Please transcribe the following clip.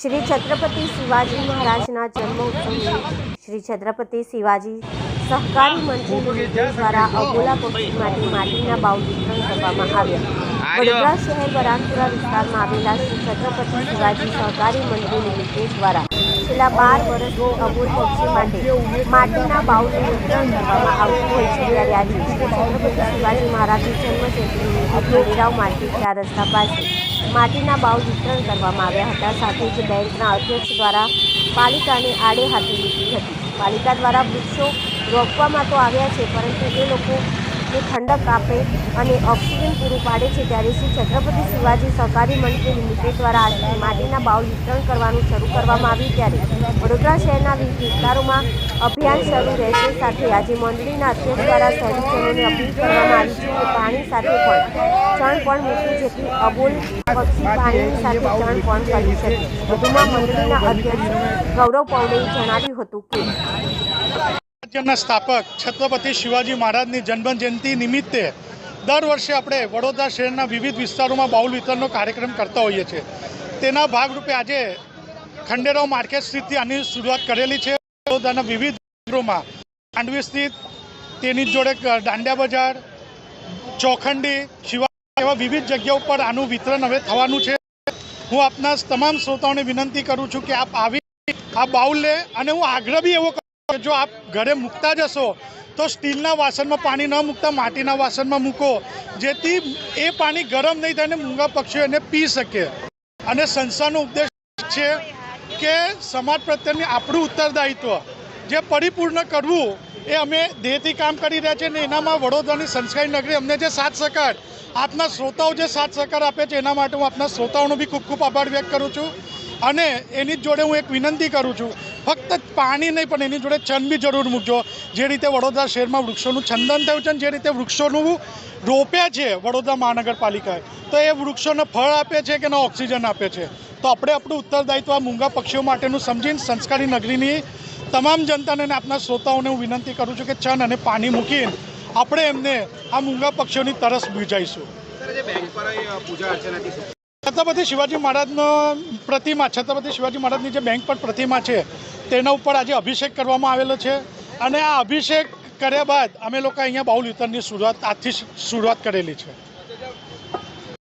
શ્રી છત્રપતિ શિવાજી મહારાજના જન્મોત્સવ શ્રી છત્રપતિ શિવાજી સહકારી મંત્રી દ્વારા અબોલા પક્ષી માટે માટીના બાઉલ વિતરણ કરવામાં આવ્યા. વડોદરા શહેર વરાનપુરા વિસ્તારમાં આવેલા શ્રી છત્રપતિ શિવાજી સહકારી મંત્રી નિમિત્તે દ્વારા છેલ્લા બાર વર્ષથી અમૂલ પક્ષી માટે માટીના બાઉલનું વિતરણ કરવામાં આવતું હોય છે. ત્યારે આજે છત્રપતિ શિવાજી મહારાજની જન્મજયંતિ નિમિત્તે ખેડીરાવ માર્કેટ ચાર રસ્તા પાસે માટીના બાઉલ વિતરણ કરવામાં આવ્યા હતા. સાથે જ બેંકના અધ્યક્ષ દ્વારા પાલિકાને આડે હાથે લીધી હતી. પાલિકા દ્વારા વૃક્ષો રોપવામાં તો આવ્યા છે, પરંતુ એ લોકો જે ઠંડક આપે અને ઓક્સિજન પૂરું પાડે છે ત્યારે શ્રી છત્રપતિ શિવાજી સહકારી મંત્રી લિમિટેડ દ્વારા આજથી માટીના બાઉલ વિતરણ કરવાનું શરૂ કરવામાં આવ્યું ત્યારે વડોદરા શહેરના વિવિધ વિસ્તારોમાં અભિયાન શરૂ રહેશે સાથે આજે મંડળીના અધ્યક્ષ દ્વારા શહેરીજનોને અપીલ કરવામાં આવી છે કે પાણી સાથે પણ ચણ પણ મૂકી જેથી અબોલ પક્ષી પાણીની સાથે ચણ પણ કરી શકે. વધુમાં મંડળીના અધ્યક્ષ ગૌરવ પૌડેએ જણાવ્યું હતું કે રાજ્યના સ્થાપક છત્રપતિ શિવાજી મહારાજની જન્મ જયંતિ નિમિત્તે દર વર્ષે આપણે વડોદરા શહેરના વિવિધ વિસ્તારોમાં બાઉલ વિતરણનો કાર્યક્રમ કરતા હોઈએ છીએ. તેના ભાગરૂપે આજે ખંડેરાવ માર્કેટ સ્થિતથી આની શરૂઆત કરેલી છે. વડોદરાના વિવિધ કેન્દ્રોમાં માંડવી સ્થિત, તેની જોડે દાંડિયા બજાર, ચોખંડી શિવા એવા વિવિધ જગ્યાઓ પર આનું વિતરણ હવે થવાનું છે. હું આપના તમામ શ્રોતાઓને વિનંતી કરું છું કે આપ આવી આ બાઉલ લે અને હું આગ્રહ બી એવો જો આપ ઘરે મૂકતા જશો, તો સ્ટીલના વાસણમાં પાણી ન મૂકતા, માટીના વાસણમાં મૂકો, જેથી એ પાણી ગરમ નહીં થાય અને મૂંગા પક્ષીઓ એને પી શકે. અને સંસ્થાનો ઉદ્દેશ છે કે સમાજ પ્રત્યેની આપણું ઉત્તરદાયિત્વ, જે પરિપૂર્ણ કરવું, એ અમે દેહથી કામ કરી રહ્યા છીએ અને એનામાં વડોદરાની સંસ્કારી નગરી અમને જે સાથ સહકાર, આપના શ્રોતાઓ જે સાથ સહકાર આપે છે, એના માટે હું આપના શ્રોતાઓનો બી ખૂબ ખૂબ આભાર વ્યક્ત કરું છું. અને એની જોડે હું એક વિનંતી કરું છું, ફક્ત પાણી નહીં, પણ એની જોડે છંદ બી જરૂર મૂકજો. જે રીતે વડોદરા શહેરમાં વૃક્ષોનું છંદન થયું છે અને જે રીતે વૃક્ષોનું રોપ્યા છે વડોદરા મહાનગરપાલિકાએ, તો એ વૃક્ષોને ફળ આપે છે કે ન ઓક્સિજન આપે છે? તો આપણે આપણું ઉત્તરદાયિત્વ આ મૂંગા પક્ષીઓ માટેનું સમજીને સંસ્કારી નગરીની તમામ જનતાને અને આપના શ્રોતાઓને હું વિનંતી કરું છું કે છન અને પાણી મૂકીને આપણે એમને આ મૂંગા પક્ષીઓની તરસ બુજાઈશું છત્રપતિ શિવાજી મહારાજનો પ્રતિમા, છત્રપતિ શિવાજી મહારાજની જે બેંક પર પ્રતિમા છે, તેના ઉપર આજે અભિષેક કરવામાં આવેલો છે. અને આ અભિષેક કર્યા બાદ અમે લોકો અહીંયા બાઉલ વિતરણની શરૂઆત, આજથી શરૂઆત કરેલી છે.